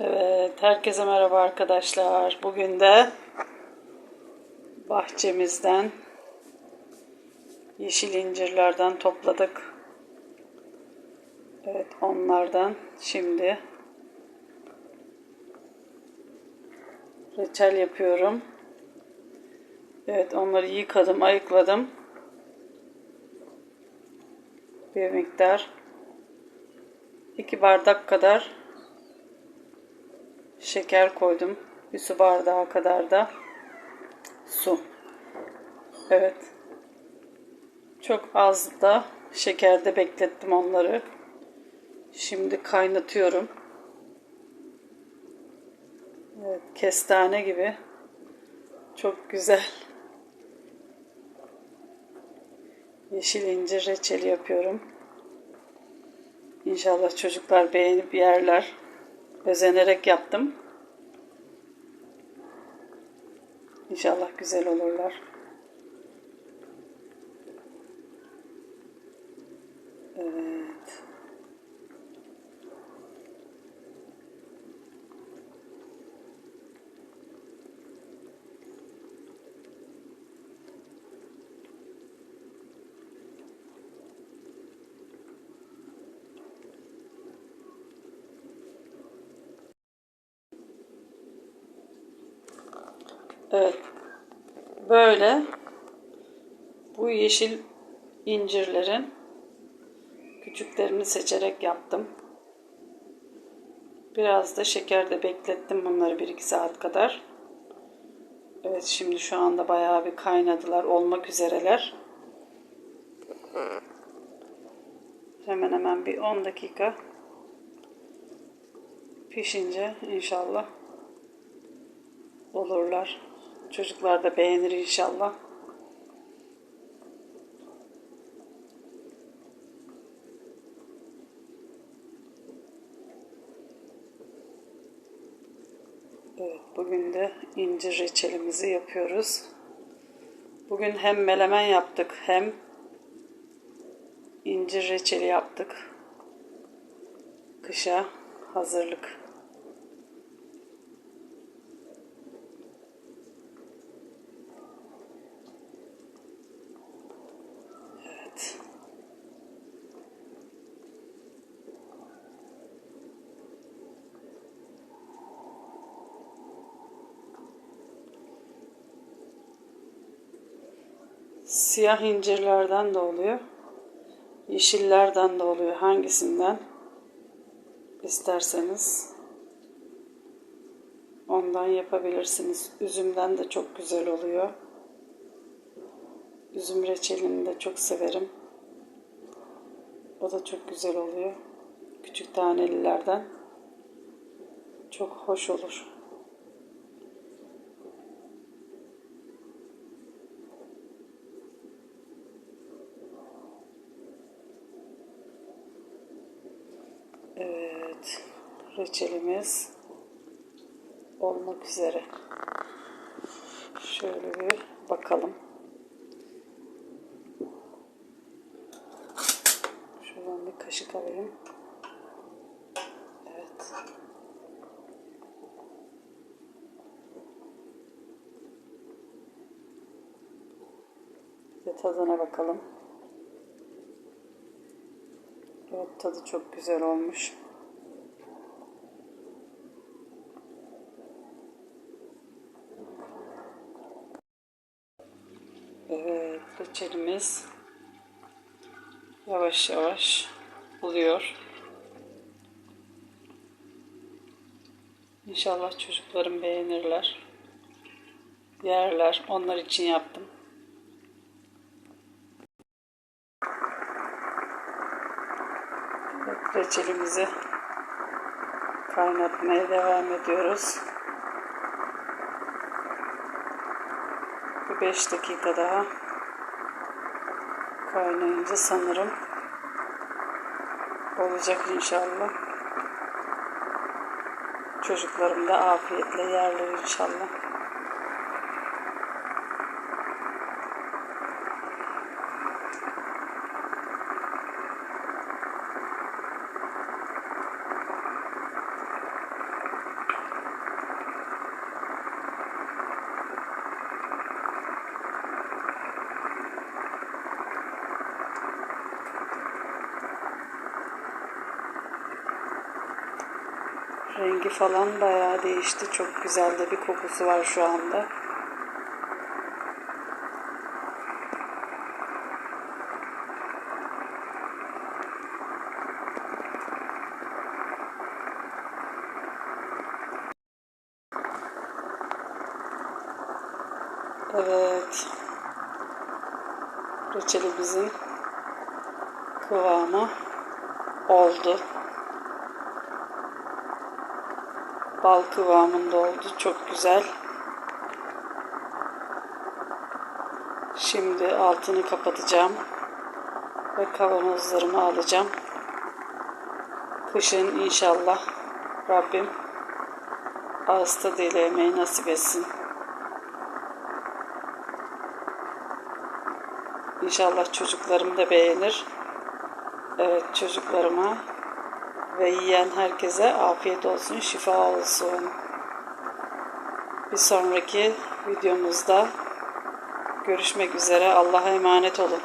Evet, herkese merhaba arkadaşlar. Bugün de bahçemizden yeşil incirlerden topladık. Evet, onlardan şimdi reçel yapıyorum. Evet, onları yıkadım, ayıkladım. Bir miktar 2 bardak kadar şeker koydum. Bir su bardağı kadar da su. Evet. Çok az da şekerde beklettim onları. Şimdi kaynatıyorum. Evet, kestane gibi. Çok güzel. Yeşil incir reçeli yapıyorum. İnşallah çocuklar beğenip yerler. Özenerek yaptım. İnşallah güzel olurlar. Evet. Evet. Böyle bu yeşil incirlerin küçüklerini seçerek yaptım. Biraz da şekerde beklettim bunları 1-2 saat kadar. Evet şimdi şu anda bayağı bir kaynadılar olmak üzereler. Hemen hemen bir 10 dakika pişince inşallah olurlar. Çocuklar da beğenir inşallah. Evet, bugün de incir reçelimizi yapıyoruz. Bugün hem melemen yaptık hem incir reçeli yaptık. Kışa hazırlık. Siyah incirlerden de oluyor. Yeşillerden de oluyor. Hangisinden isterseniz ondan yapabilirsiniz. Üzümden de çok güzel oluyor. Üzüm reçelini de çok severim. O da çok güzel oluyor. Küçük tanelilerden. Çok hoş olur. Evet. Reçelimiz olmak üzere. Şöyle bir bakalım. Şuradan bir kaşık alayım. Evet. De tadına bakalım. Evet tadı çok güzel olmuş. Evet reçelimiz yavaş yavaş oluyor. İnşallah çocuklarım beğenirler. Yerler. Onlar için yaptım. Evet, reçelimizi kaynatmaya devam ediyoruz. Bir 5 dakika daha kaynayınca sanırım olacak inşallah. Çocuklarım da afiyetle yerler inşallah. Rengi falan bayağı değişti. Çok güzel de bir kokusu var şu anda. Evet. Reçelimizin kıvamı oldu. Bal kıvamında oldu. Çok güzel. Şimdi altını kapatacağım. Ve kavanozlarımı alacağım. Kışın inşallah Rabbim ağız tadıyla yemeği nasip etsin. İnşallah çocuklarım da beğenir. Evet çocuklarıma ve yiyen herkese afiyet olsun, şifa olsun. Bir sonraki videomuzda görüşmek üzere. Allah'a emanet olun.